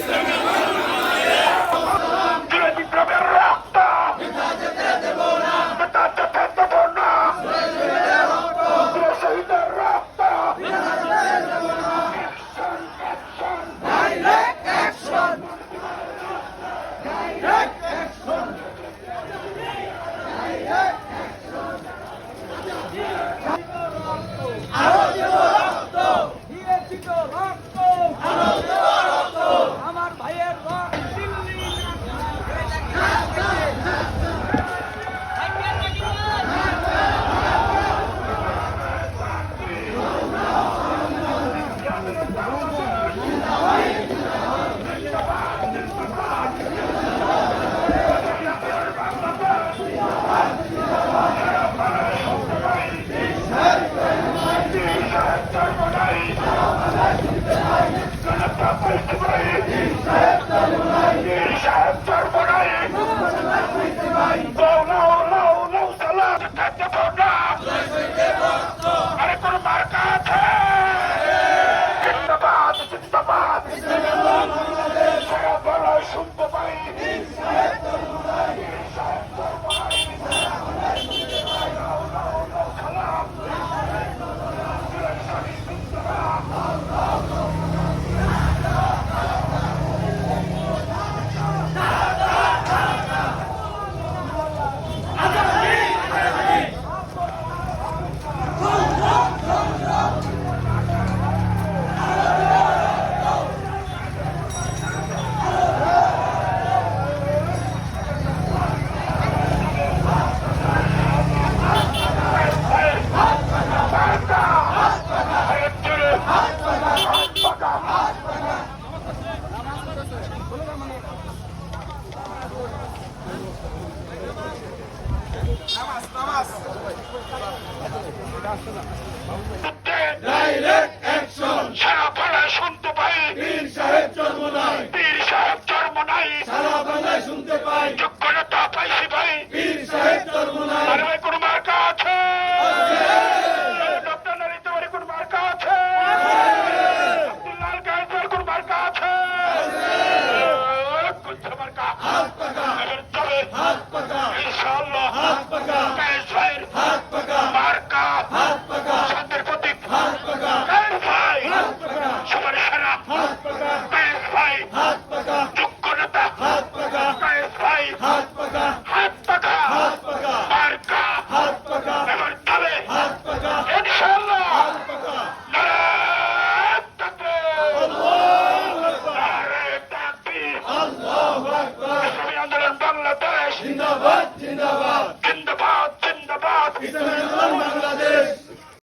Islamic. Правительство! Direct সারা পাড়া শুনতে পাই। পীর সাহেব জন্ম নাই। পীর সাহেব সারা বাংলায় শুনতে পাই।